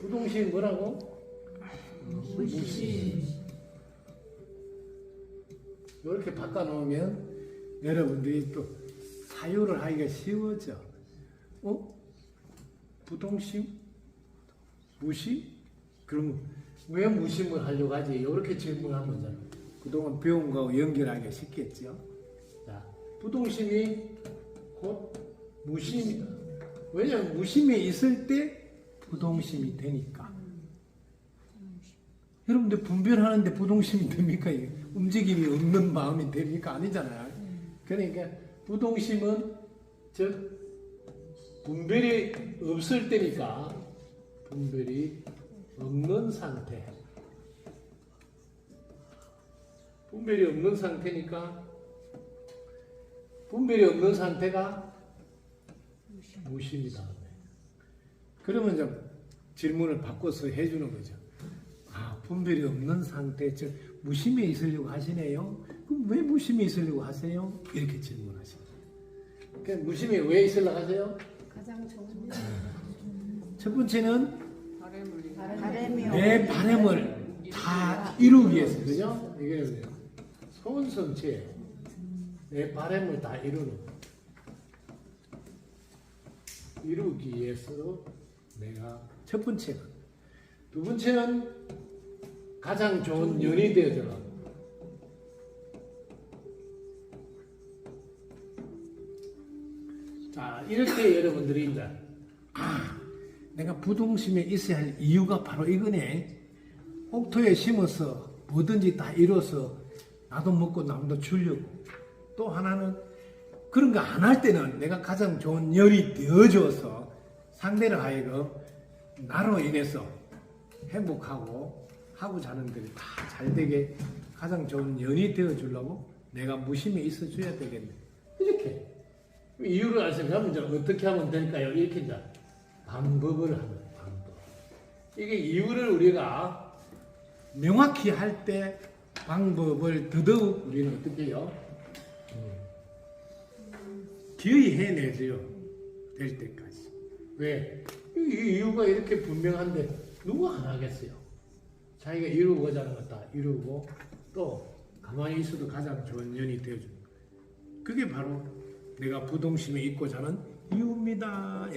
부동심 뭐라고? 무심. 이렇게 바꿔놓으면 여러분들이 또 사유를 하기가 쉬워져. 어? 부동심? 무심? 그럼 왜 무심을 하려고 하지? 이렇게 질문하면 잖아 그동안 배운 거하고 연결하기가 쉽겠죠. 자, 부동심이 곧 무심이다. 왜냐하면 무심이 있을 때 부동심이 되니까. 여러분들 분별하는데 부동심이 됩니까? 움직임이 없는 마음이 됩니까? 아니잖아요. 그러니까 부동심은 즉 분별이 없을 때니까 분별이 없는 상태. 분별이 없는 상태니까 분별이 없는 상태가 무심이다. 그러면 좀 질문을 바꿔서 해주는 거죠. 아, 분별이 없는 상태, 즉 무심에 있으려고 하시네요. 그럼 왜 무심에 있으려고 하세요? 이렇게 질문하시죠. 그 무심에 왜 있으려고 하세요? 가장 좋은 첫 번째는. 내 바람을 다 이루기 위해서, 그죠? 이게 소원성취예요. 내 바람을 다 이루는 거. 이루기 위해서 내가 첫 번째는 두 번째는 가장 좋은 연이 되어져라. 자, 이럴 때 여러분들이 이제 아, 내가 부동심에 있어야 할 이유가 바로 이거네. 옥토에 심어서 뭐든지 다 이뤄서 나도 먹고 남도 주려고. 또 하나는 그런 거 안 할 때는 내가 가장 좋은 열이 되어줘서 상대를 하여금 나로 인해서 행복하고 하고 자는 들이 다 잘 되게 가장 좋은 연이 되어 주려고 내가 무심히 있어 줘야 되겠네. 이렇게. 이유를 알려면 이제 어떻게 하면 될까요? 이렇게 이제 방법을 하는 방법. 이게 이유를 우리가 명확히 할 때 방법을 더더욱 우리는 어떻게 해요? 기어이 해내죠. 될 때까지. 왜? 이 이유가 이렇게 분명한데 누가 안 하겠어요? 자기가 이루고자 하는 거다 이루고 또 가만히 있어도 가장 좋은 년이 거. 그게 바로 내가 부동심에 있고자 하는 이유입니다.